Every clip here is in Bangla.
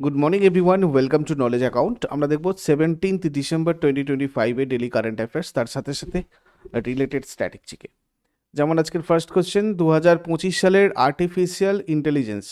Good morning everyone welcome to knowledge account আমরা দেখব সেভেন্টিন্থ ডিসেম্বর টোয়েন্টি টোয়েন্টি ফাইভে ডেলি কারেন্ট অ্যাফেয়ার্স তার সাথে সাথে রিলেটেড স্ট্র্যাটেজিকে যেমন আজকের ফার্স্ট কোশ্চেন দু হাজার পঁচিশ সালের আর্টিফিশিয়াল ইন্টেলিজেন্স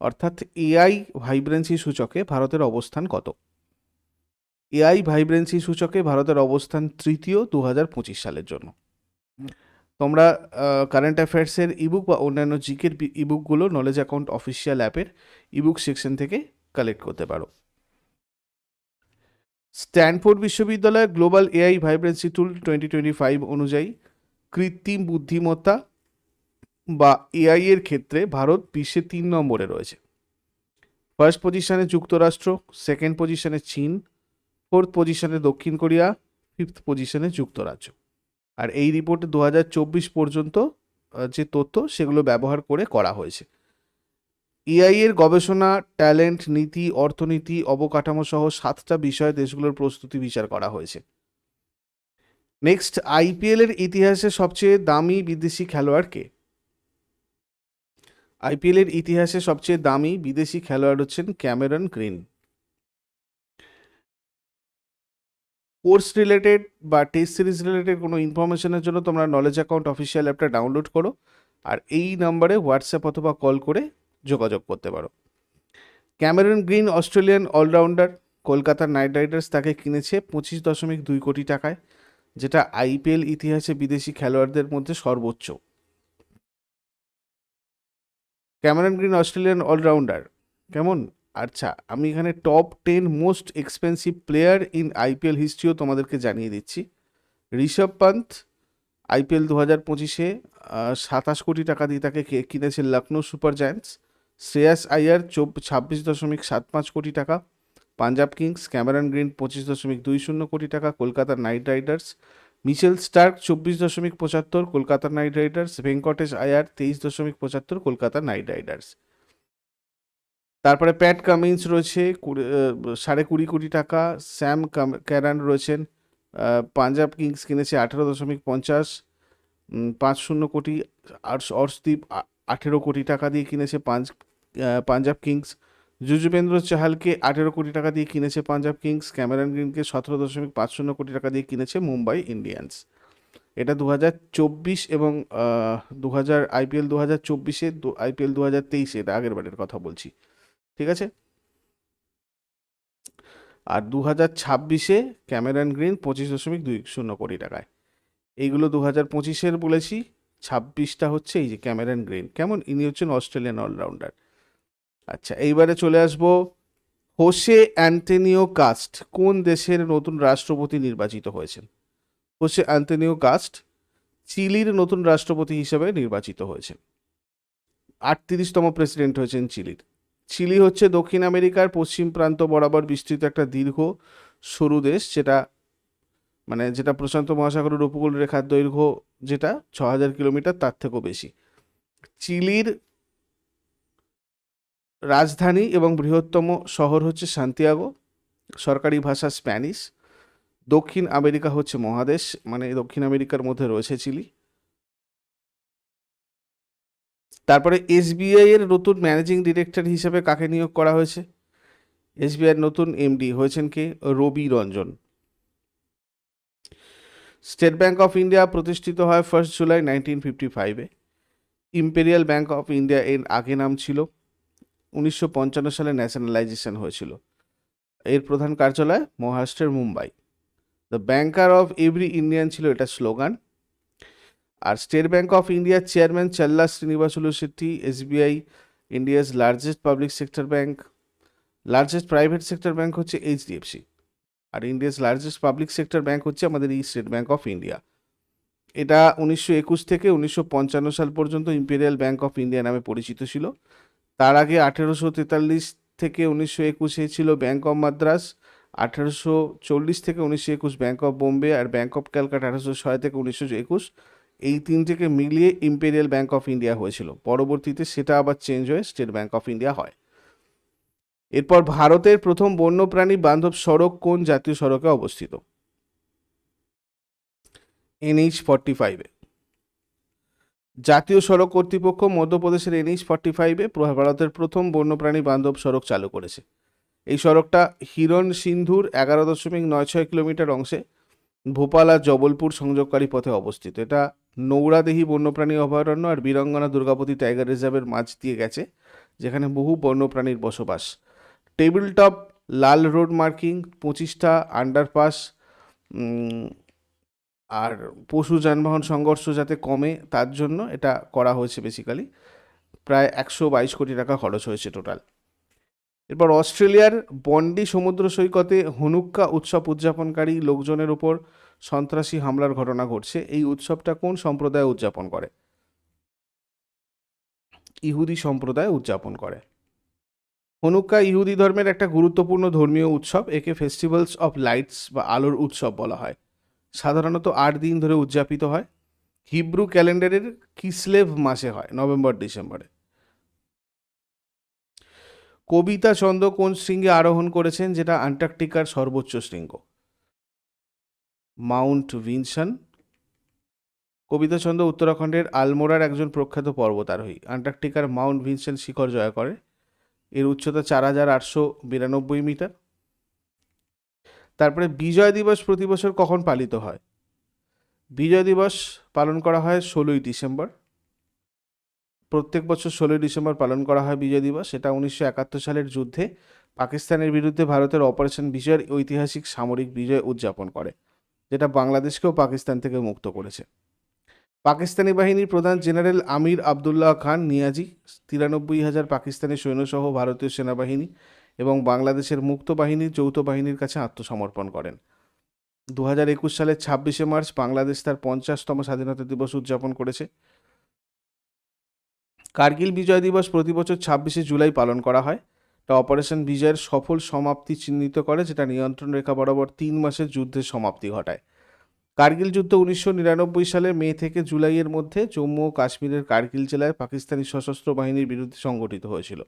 অর্থাৎ এআই ভাইব্রেন্সি সূচকে ভারতের অবস্থান কত? এআই ভাইব্রেন্সি সূচকে ভারতের অবস্থান তৃতীয় দু হাজার পঁচিশ সালের জন্য। তোমরা কারেন্ট অ্যাফেয়ার্সের ইবুক বা অন্যান্য জিকের ইবুকগুলো নলেজ অ্যাকাউন্ট অফিসিয়াল অ্যাপের ইবুক সেকশন থেকে কালেক্ট করতে পারো। স্ট্যানফোর্ড বিশ্ববিদ্যালয়ের global AI vibrancy tool twenty twenty five অনুযায়ী কৃত্রিম বুদ্ধিমত্তা বা এআই এর ক্ষেত্রে ভারত বিশ্বে তিন নম্বরে রয়েছে। ফার্স্ট পজিশনে যুক্তরাষ্ট্র সেকেন্ড পজিশনে চীন ফোর্থ পজিশনে দক্ষিণ কোরিয়া ফিফথ পজিশনে যুক্তরাজ্য। আর এই রিপোর্টে দু পর্যন্ত যে তথ্য সেগুলো ব্যবহার করে করা হয়েছে। এআই এর গবেষণা, ট্যালেন্ট, নীতি, অর্থনীতি, অবকাঠামো সহ সাতটা বিষয়ে দেশগুলোর প্রস্তুতি বিচার করা হয়েছে। নেক্সট আইপিএল এর ইতিহাসে সবচেয়ে দামি বিদেশি খেলোয়াড় কে? আইপিএল এর ইতিহাসে সবচেয়ে দামি বিদেশি খেলোয়াড় হচ্ছেন ক্যামেরন গ্রিন। কোর্স রিলেটেড বা টেস্ট সিরিজ রিলেটেড কোনো ইনফরমেশনের জন্য তোমরা নলেজ অ্যাকাউন্ট অফিসিয়াল অ্যাপটা ডাউনলোড করো। আর এই নাম্বারে হোয়াটসঅ্যাপ অথবা কল করে যোগাযোগ করতে পারো। Cameron Green Australian allrounder Kolkata knight riders তাকে কিনেছে পঁচিশ দশমিক দুই কোটি টাকায়, যেটা আইপিএল ইতিহাসে বিদেশি খেলোয়াড়দের মধ্যে সর্বোচ্চ। ক্যামেরন গ্রিন অস্ট্রেলিয়ান অলরাউন্ডার, কেমন? আচ্ছা আমি এখানে top ten most expensive player in IPL হিস্ট্রিও তোমাদেরকে জানিয়ে দিচ্ছি। ঋষভ পান্ত আইপিএল দু হাজার পঁচিশে সাতাশ কোটি টাকা দিয়ে তাকে কিনেছে লখনৌ সুপার জায়ান্টস। শ্রেয়াস আয়ার ছাব্বিশ দশমিক সাত পাঁচ কোটি টাকা পাঞ্জাব কিংস ক্যামেরন গ্রিন পঁচিশ দশমিক দুই শূন্য কোটি টাকা Kolkata knight riders Mitchell Starc চব্বিশ দশমিক পঁচাত্তর কলকাতা নাইট রাইডার্স ভেঙ্কটেশ আয়ার তেইশ দশমিক পঁচাত্তর কলকাতা নাইট রাইডার্স। তারপরে প্যাট কামিন্স রয়েছে সাড়ে কুড়ি কোটি টাকা স্যাম ক্যারান রয়েছেন পাঞ্জাব কিংস কিনেছে আঠেরো দশমিক পঞ্চাশ পাঁচ শূন্য কোটি আর অর্শদীপ আঠেরো কোটি টাকা দিয়ে কিনেছে আহ, পাঞ্জাব কিংস। যুজুবেন্দ্র চাহালকে আঠেরো কোটি টাকা দিয়ে কিনেছে পাঞ্জাব কিংস। ক্যামেরন গ্রিনকে সতেরো দশমিক পাঁচ শূন্য কোটি টাকা দিয়ে কিনেছে মুম্বাই ইন্ডিয়ান্স। এটা দু হাজার চব্বিশ এবং দু হাজার আইপিএল দু হাজার চব্বিশে আইপিএল দু হাজার তেইশে, এটা আগের বারের কথা বলছি। ঠিক আছে? আর দু হাজার ছাব্বিশে ক্যামেরন গ্রিন পঁচিশ দশমিক দুই শূন্য কোটি টাকায়। এইগুলো দু হাজার পঁচিশের বলেছি, ছাব্বিশটা হচ্ছে এই যে ক্যামেরন গ্রিন। কেমন? ইনি হচ্ছেন অস্ট্রেলিয়ান অলরাউন্ডার। আচ্ছা এইবারে চলে আসব হোসে অ্যান্টেনিও কাস্ট, কোন দেশের নতুন রাষ্ট্রপতি নির্বাচিত হয়েছেন? হোসে অ্যান্টেনিও কাস্ট চিলির নতুন রাষ্ট্রপতি হিসেবে নির্বাচিত হয়েছেন। আটত্রিশতম প্রেসিডেন্ট হয়েছেন চিলির। চিলি হচ্ছে দক্ষিণ আমেরিকার পশ্চিম প্রান্ত বরাবর বিস্তৃত একটা দীর্ঘ, সরু দেশ, যেটা মানে যেটা প্রশান্ত মহাসাগরের উপকূল রেখার দৈর্ঘ্য যেটা ছ হাজার কিলোমিটার, তার থেকেও বেশি। চিলির রাজধানী এবং বৃহত্তম শহর হচ্ছে সান্তিয়াগো। সরকারি ভাষা স্প্যানিশ। দক্ষিণ আমেরিকা হচ্ছে মহাদেশ মানে দক্ষিণ আমেরিকার মধ্যে রয়েছে চিলি। তারপরে এসবিআই এর নতুন ম্যানেজিং ডিরেক্টর হিসেবে কাকে নিয়োগ করা হয়েছে? এসবিআই এর নতুন এমডি হয়েছেন কে? Ravi Ranjan. State bank of India প্রতিষ্ঠিত হয় ফার্স্ট জুলাই নাইনটিন ফিফটি ফাইভে ইম্পেরিয়াল ব্যাঙ্ক অফ ইন্ডিয়া এর আগে নাম ছিল। উনিশশো পঞ্চান্ন সালে ন্যাশনালাইজেশন হয়েছিল। এর প্রধান কার্যালয় মহারাষ্ট্রের Mumbai. The banker of every Indian ছিল এটা স্লোগান। আর স্টেট ব্যাঙ্ক অফ ইন্ডিয়ার chairman Challa Srinivasulu Setty SBI India's largest public sector bank largest private sector bank হচ্ছে এইচডিএফসি আর India's largest public sector bank হচ্ছে আমাদের এই স্টেট ব্যাঙ্ক অফ ইন্ডিয়া এটা উনিশশো একুশ থেকে উনিশশো পঞ্চান্ন সাল পর্যন্ত ইম্পেরিয়াল ব্যাঙ্ক অফ ইন্ডিয়া নামে পরিচিত ছিল। তার আগে আঠেরোশো তেতাল্লিশ থেকে উনিশশো একুশে ছিল ব্যাঙ্ক অফ মাদ্রাস আঠেরোশো চল্লিশ থেকে উনিশশো একুশ ব্যাঙ্ক অফ বোম্বে আর ব্যাঙ্ক অফ ক্যালকাটা আঠারোশো ছয় থেকে উনিশশো একুশ। এই তিনটেকে মিলিয়ে ইম্পেরিয়াল ব্যাঙ্ক অফ ইন্ডিয়া হয়েছিল। পরবর্তীতে সেটা আবার চেঞ্জ হয়ে স্টেট ব্যাঙ্ক অফ ইন্ডিয়া হয়। এরপর ভারতের প্রথম বন্যপ্রাণী বান্ধব সড়ক কোন জাতীয় সড়কে অবস্থিত? এনএইচ ফর্টি ফাইভে জাতীয় সড়ক কর্তৃপক্ষ মধ্যপ্রদেশের এনএইচ ফর্টি ফাইভে ভারতের প্রথম বন্যপ্রাণী বান্ধব সড়ক চালু করেছে। এই সড়কটা হিরণ সিন্ধুর এগারো দশমিক নয় ছয় কিলোমিটার অংশে ভোপাল আর জবলপুর সংযোগকারী পথে অবস্থিত। এটা নৌরাদেহি বন্যপ্রাণী অভয়ারণ্য আর বীরঙ্গনা দুর্গাপতি টাইগার রিজার্ভের মাঝ দিয়ে গেছে, যেখানে বহু বন্যপ্রাণীর বসবাস। টেবিল টপ লাল রোড মার্কিং, পঁচিশটা আন্ডারপাস আর পশু যানবাহন সংঘর্ষ যাতে কমে, তার জন্য এটা করা হয়েছে বেসিক্যালি প্রায় একশো বাইশ কোটি টাকা খরচ হয়েছে টোটাল এরপর অস্ট্রেলিয়ার বন্ডি সমুদ্র সৈকতে হনুক্কা উৎসব উদযাপনকারী লোকজনের উপর সন্ত্রাসী হামলার ঘটনা ঘটছে। এই উৎসবটা কোন সম্প্রদায় উদযাপন করে? ইহুদি সম্প্রদায় উদযাপন করে। হনুক্কা ইহুদি ধর্মের একটা গুরুত্বপূর্ণ ধর্মীয় উৎসব, একে ফেস্টিভ্যালস অফ লাইটস বা আলোর উৎসব বলা হয়। সাধারণত আট দিন ধরে উদযাপিত হয়। হিব্রু ক্যালেন্ডারের কিসলেভ মাসে হয়, নভেম্বর, ডিসেম্বরে। কবিতা চন্দ্র কোন শৃঙ্গে আরোহণ করেছেন, যেটা আন্টার্কটিকার সর্বোচ্চ শৃঙ্গ। Mount Vinson. কবিতা চন্দ্র উত্তরাখণ্ডের আলমোড়ার একজন প্রখ্যাত পর্বতারোহী। আন্টার্কটিকার মাউন্ট ভিনসেন শিখর জয় করে। এর উচ্চতা চার হাজার আটশো বিরানব্বই মিটার। তারপরে বিজয় দিবস প্রতি বছর কখন পালিত হয়? বিজয় দিবস পালন করা হয় ষোলোই ডিসেম্বর। প্রত্যেক বছর ষোলোই ডিসেম্বর পালন করা হয় বিজয় দিবস। এটা উনিশশো একাত্তর সালের যুদ্ধে পাকিস্তানের বিরুদ্ধে ভারতের অপারেশন বিজয়ের ঐতিহাসিক সামরিক বিজয় উদযাপন করে, যেটা বাংলাদেশকেও পাকিস্তান থেকে মুক্ত করেছে। পাকিস্তানি বাহিনীর প্রধান জেনারেল আমির আবদুল্লাহ খান নিয়াজি তিরানব্বই হাজার পাকিস্তানি সৈন্যসহ ভারতীয় সেনাবাহিনী এবং বাংলাদেশের মুক্ত বাহিনীর যৌথ বাহিনীর কাছে আত্মসমর্পণ করেন। দু হাজার একুশ সালের ছাব্বিশে মার্চ বাংলাদেশ তার পঞ্চাশতম স্বাধীনতা দিবস উদযাপন করেছে। কার্গিল বিজয় দিবস প্রতি বছর ছাব্বিশে জুলাই পালন করা হয়। তা অপারেশন বিজয়ের সফল সমাপ্তি চিহ্নিত করে, যেটা নিয়ন্ত্রণ রেখা বরাবর তিন মাসের যুদ্ধের সমাপ্তি ঘটায়। কার্গিল যুদ্ধ উনিশশো নিরানব্বই সালের মে থেকে জুলাইয়ের মধ্যে জম্মু ও কাশ্মীরের কার্গিল জেলায় পাকিস্তানি সশস্ত্র বাহিনীর বিরুদ্ধে সংগঠিত হয়েছিল।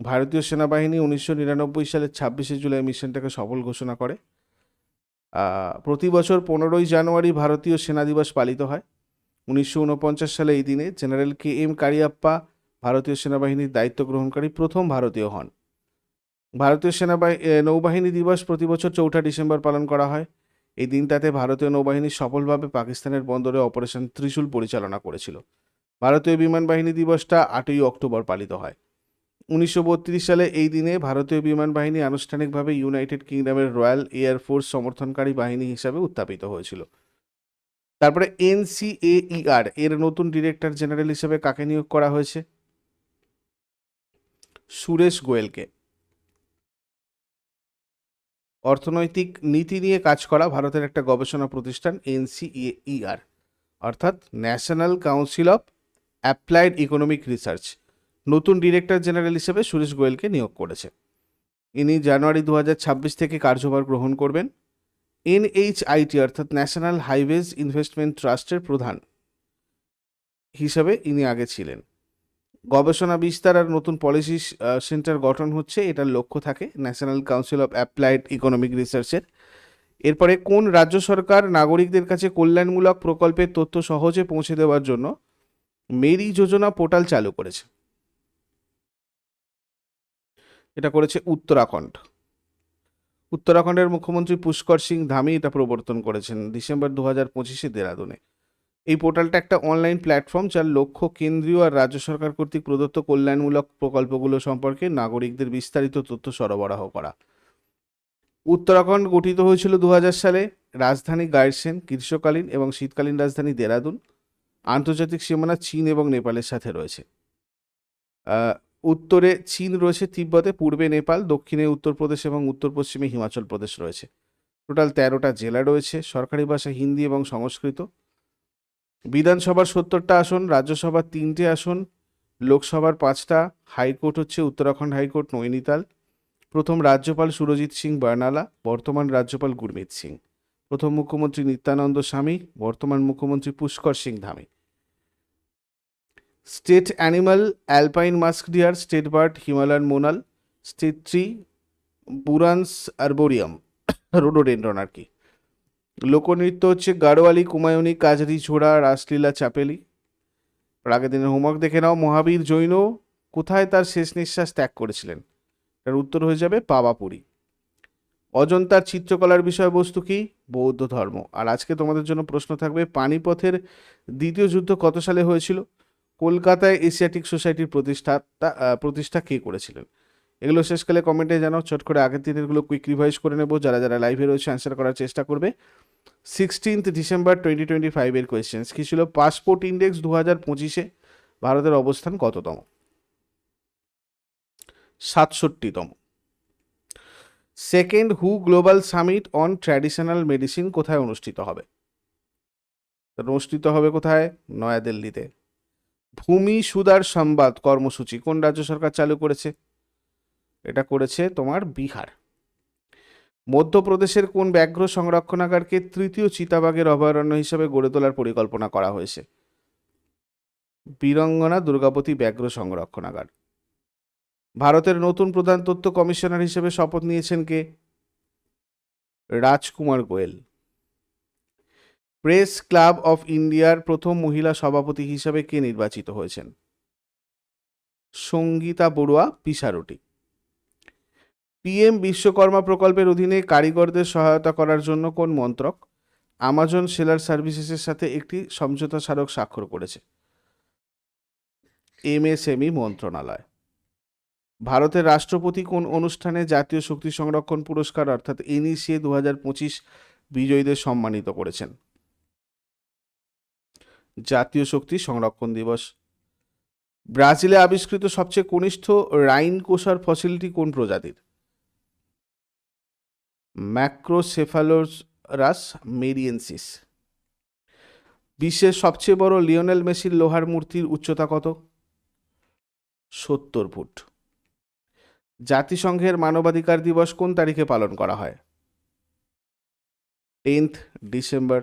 ভারতীয় সেনাবাহিনী উনিশশো নিরানব্বই সালের ছাব্বিশে জুলাই মিশনটাকে সফল ঘোষণা করে। প্রতি বছর পনেরোই জানুয়ারি ভারতীয় সেনা দিবস পালিত হয়। উনিশশো উনপঞ্চাশ সালে এই দিনে জেনারেল কে এম কারিয়াপ্পা ভারতীয় সেনাবাহিনীর দায়িত্ব গ্রহণকারী প্রথম ভারতীয় হন। ভারতীয় সেনাবাহিনী নৌবাহিনী দিবস প্রতি বছর চৌঠা ডিসেম্বর পালন করা হয়। এই দিনটাতে ভারতীয় নৌবাহিনী সফলভাবে পাকিস্তানের বন্দরে অপারেশন ত্রিশূল পরিচালনা করেছিল। ভারতীয় বিমান বাহিনী দিবসটা আটই অক্টোবর পালিত হয়। উনিশশো বত্রিশ সালে এই দিনে ভারতীয় বিমান বাহিনী আনুষ্ঠানিকভাবে ইউনাইটেড কিংডমের রয়্যাল এয়ার ফোর্স সমর্থনকারী বাহিনী হিসাবে উত্থাপিত হয়েছিল। তারপরে এনসিএইআর, এর নতুন ডিরেক্টর জেনারেল হিসেবে কাকে নিয়োগ করা হয়েছে? সুরেশ গোয়েলকে। অর্থনৈতিক নীতি নিয়ে কাজ করা ভারতের একটা গবেষণা প্রতিষ্ঠান এনসিইআর অর্থাৎ national council of applied economic research. নতুন ডিরেক্টর জেনারেল হিসেবে সুরেশ গোয়েলকে নিয়োগ করেছে। ইনি জানুয়ারি দু হাজার ছাব্বিশ থেকে কার্যভার গ্রহণ করবেন। এনএইচআইটি অর্থাৎ ন্যাশনাল হাইওয়েজ ইনভেস্টমেন্ট ট্রাস্টের প্রধান হিসাবে ইনি আগে ছিলেন। গবেষণা বিস্তার আর নতুন পলিসি সেন্টার গঠন হচ্ছে, এটার লক্ষ্য থাকে national council of applied economic রিসার্চের। এরপরে কোন রাজ্য সরকার নাগরিকদের কাছে কল্যাণমূলক প্রকল্পের তথ্য সহজে পৌঁছে দেওয়ার জন্য মেরি যোজনা পোর্টাল চালু করেছে? এটা করেছে উত্তরাখণ্ড। উত্তরাখণ্ডের মুখ্যমন্ত্রী পুষ্কর সিং ধামি এটা প্রবর্তন করেছেন ডিসেম্বর দু হাজার পঁচিশে দেরাদুনে। এই পোর্টালটা একটা অনলাইন প্ল্যাটফর্ম যার লক্ষ্য কেন্দ্রীয় আর রাজ্য সরকার কর্তৃক প্রদত্ত কল্যাণমূলক প্রকল্পগুলো সম্পর্কে নাগরিকদের বিস্তারিত তথ্য সরবরাহ করা। উত্তরাখণ্ড গঠিত হয়েছিল দু হাজার সালে। রাজধানী গাইরসেন, গ্রীষ্মকালীন এবং শীতকালীন রাজধানী দেরাদুন। আন্তর্জাতিক সীমানা চীন এবং নেপালের সাথে রয়েছে। উত্তরে চীন রয়েছে, তিব্বতে, পূর্বে নেপাল, দক্ষিণে উত্তরপ্রদেশ এবং উত্তর পশ্চিমে হিমাচল প্রদেশ রয়েছে। টোটাল তেরোটা জেলা রয়েছে, সরকারি ভাষা, হিন্দি এবং সংস্কৃত। বিধানসভার সত্তরটা আসন, রাজ্যসভার তিনটে আসন, লোকসভার পাঁচটা, হাইকোর্ট হচ্ছে উত্তরাখণ্ড হাইকোর্ট, নৈনিতাল। প্রথম রাজ্যপাল সুরজিৎ সিং বার্নালা, বর্তমান রাজ্যপাল গুরমিত সিং। প্রথম মুখ্যমন্ত্রী নিত্যানন্দ স্বামী, বর্তমান মুখ্যমন্ত্রী Pushkar Singh Dhami. State animal alpine musk deer state bird Himalayan monal state tree burans arboreum rhododendron আর কি। লোকনৃত্য হচ্ছে গাড়োয়ালি, কুমায়ুনি কাজরি ঝোড়া, রাসলীলা, চাপেলি। আগের দিনের হোমওয়ার্ক দেখে নাও, মহাবীর জৈন কোথায় তার শেষ নিঃশ্বাস ত্যাগ করেছিলেন? এর উত্তর হয়ে যাবে পাওয়াপুরি অজন্তার চিত্রকলার বিষয়বস্তু কি? বৌদ্ধ ধর্ম। আর আজকে তোমাদের জন্য প্রশ্ন থাকবে, পানিপথের দ্বিতীয় যুদ্ধ কত সালে হয়েছিল? কলকাতায় এশিয়াটিক সোসাইটির প্রতিষ্ঠাতা প্রতিষ্ঠা কে করেছিলেন? এগুলো শেষকালে কমেন্টে জানাও, চট করে আগের দিনেরগুলো কুইক রিভাইজ করে নেব। যারা যারা লাইভে রয়েছে অ্যান্সার করার চেষ্টা করবে। সিক্সটিন্থ ডিসেম্বর টোয়েন্টি টোয়েন্টি ফাইভের কোয়েশ্চেন্স কী ছিল? পাসপোর্ট ইন্ডেক্স দু হাজার পঁচিশে ভারতের অবস্থান কততম? সাতষট্টিতম। Second who global summit on traditional medicine কোথায় অনুষ্ঠিত হবে? অনুষ্ঠিত হবে কোথায়? নয়াদিল্লিতে। ভূমি সুদার সংবাদ কর্মসূচি কোন রাজ্য সরকার চালু করেছে? এটা করেছে তোমার বিহার। মধ্যপ্রদেশের কোন ব্যাঘ্র সংরক্ষণাগারকে তৃতীয় চিতাবাঘের অভয়ারণ্য হিসেবে গড়ে তোলার পরিকল্পনা করা হয়েছে? বীরঙ্গনা দুর্গাবতী ব্যাঘ্র সংরক্ষণাগার। ভারতের নতুন প্রধান তথ্য কমিশনার হিসেবে শপথ নিয়েছেন কে? Rajkumar Goyal. Press club of ইন্ডিয়ার প্রথম মহিলা সভাপতি হিসেবে কে নির্বাচিত হয়েছেন? সঙ্গীতা বড়ুয়া পিসারটি পিএম বিশ্বকর্মা প্রকল্পের অধীনে কারিগরদের সহায়তা করার জন্য কোন মন্ত্রক? আমাজন সেলার সার্ভিসেসের সাথে একটি সমঝোতা স্মারক স্বাক্ষর করেছে। এমএসএমই মন্ত্রণালয়। ভারতের রাষ্ট্রপতি কোন অনুষ্ঠানে জাতীয় শক্তি সংরক্ষণ পুরস্কার অর্থাৎ এনইসিএ দু হাজার পঁচিশ বিজয়ীদের সম্মানিত করেছেন? জাতীয় শক্তি সংরক্ষণ দিবস। ব্রাজিলে আবিষ্কৃত সবচেয়ে কনিষ্ঠ রাইন কোষার ফসিলিটি কোন প্রজাতির? ম্যাক্রোসেফালোরাস মেরিয়েন্সিস। বিশ্বের সবচেয়ে বড় লিওনেল মেসির লোহার মূর্তির উচ্চতা কত? সত্তর ফুট। জাতিসংঘের মানবাধিকার দিবস কোন তারিখে পালন করা হয়? Tenth December.